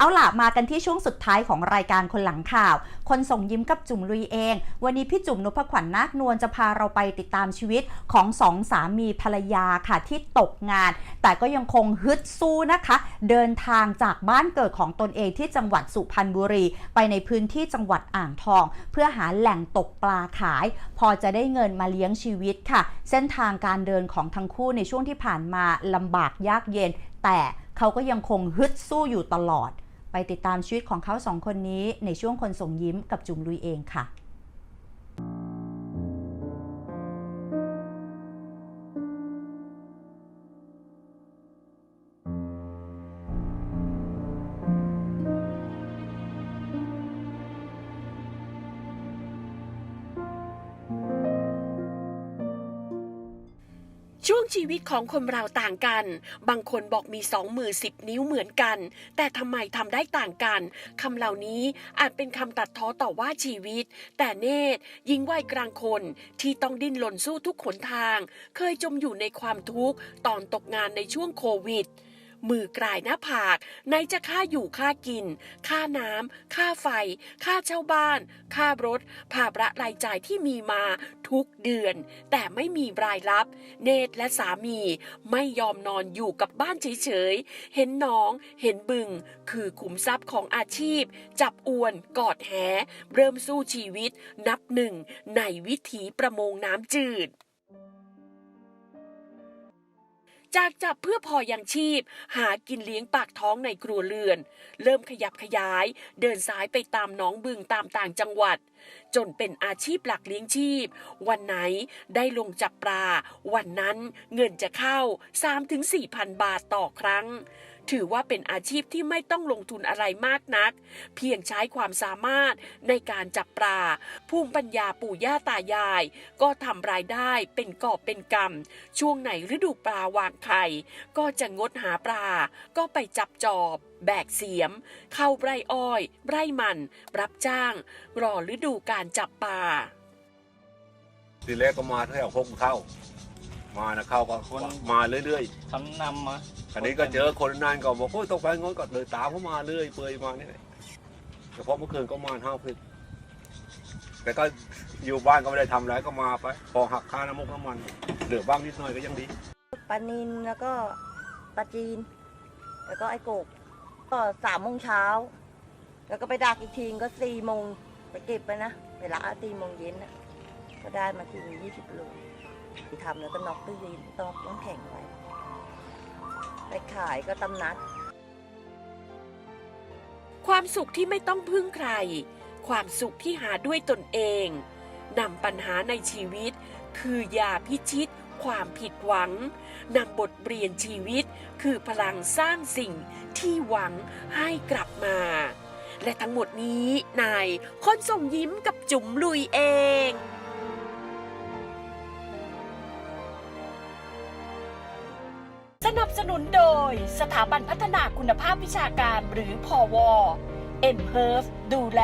เอาล่ะมากันที่ช่วงสุดท้ายของรายการคนหลังข่าว คนส่งยิ้มกับจุ๋มลุยเอง วันนี้พี่จุ๋มนพขวัญนาคนวลจะพาเราไปติดตามชีวิตของสองสามีภรรยาค่ะที่ตกงาน แต่ก็ยังคงฮึดสู้นะคะ เดินทางจากบ้านเกิดของตนเองที่จังหวัดสุพรรณบุรี ไปในพื้นที่จังหวัดอ่างทอง เพื่อหาแหล่งตกปลาขาย พอจะได้เงินมาเลี้ยงชีวิตค่ะ เส้นทางการเดินของทั้งคู่ในช่วงที่ผ่านมาลำบากยากเย็น แต่เขาก็ยังคงฮึดสู้อยู่ตลอด ไปติดตามชีวิตของเขาสองคนนี้ในช่วงคนส่งยิ้มกับจุงลุยเองค่ะ ชีวิตของคนเราต่างกัน บางคนบอกมีสองมือสิบนิ้วเหมือนกัน แต่ทำไมทำได้ต่างกันคำเหล่านี้อาจเป็นคำตัดท้อต่อว่าชีวิต แต่เนตรยิงวัยกลางคนที่ต้องดิ้นรนสู้ทุกขนทาง เคยจมอยู่ในความทุกข์ตอนตกงานในช่วงโควิด มือกลายหน้าผากไหนจะค่าอยู่ค่ากิน ค่าน้ำค่าไฟ ค่าเช่าบ้าน ค่ารถภาระรายจ่ายที่มีมาทุกเดือน แต่ไม่มีรายรับ เนตรและสามีไม่ยอมนอนอยู่กับบ้านเฉยๆ เห็นน้องเห็นบึง คือขุมทรัพย์ของอาชีพ จับอวนกอดแห เริ่มสู้ชีวิตนับหนึ่งในวิถีประมงน้ำจืด จากจับเพื่อพอยังชีพ หากินเลี้ยงปากท้องในครัวเรือน เริ่มขยับขยาย เดินสายไปตามหน้องบึงตามต่างจังหวัดจนเป็นอาชีพหลักเลี้ยงชีพ วันไหนได้ลงจับปลา วันนั้นเงินจะเข้า 3-4พันบาทต่อครั้ง ถือว่าเป็นอาชีพที่ไม่ต้องลงทุนอะไรมากนัก เพียงใช้ความสามารถในการจับปลาภูมิปัญญาปู่ย่าตายาย ก็ทำรายได้เป็นกอบเป็นกำช่วงไหนฤดูปลาวางไข่ ก็จะงดหาปลา ก็ไปจับจอบแบกเสียม เข้าไร่อ้อย ไร่มัน รับจ้าง รอฤดูการจับปลาทีแรกก็มาเท่าหกเท่ามานะเข้าก็มาเรื่อยทำนำมาๆอันนี้ก็เจอคนนานก็บอกโอ้ยตกไปงอนก็เลยตามเขามาเรื่อยเปื่อยมาเนี่ยแต่พอเมื่อคืนก็มาห้าพึกแต่ก็อยู่บ้านก็ไม่ได้ทำอะไรก็มาไป พอหักค่าน้ำมุกน้ำมันเหลือบ้างนิดหน่อยก็ยังดีปลานินแล้วก็ปลาจีน แล้วก็ไอ้กบ ก็สามโมงเช้า แล้วก็ไปดักอีกทีก็สี่โมงไปเก็บไปนะไปละตีโมงเย็นนะก็ได้มาทียี่สิบโลทำแล้วก็น็อกตู้เย็นตอกน้ำแข็งไว้ไปขายก็ตำนัด ความสุขที่ไม่ต้องพึ่งใคร ความสุขที่หาด้วยตนเองนำปัญหาในชีวิต คือยาพิชิต ความผิดหวังนำบทเรียนชีวิตคือพลังสร้างสิ่งที่หวังให้กลับมา และทั้งหมดนี้นายคนส่งยิ้มกับจุ๋มลุยเองสนับสนุนโดยสถาบันพัฒนาคุณภาพวิชาการหรือพอวเอ็นเฮิร์ฟดูแล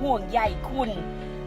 ห่วงใยคุณ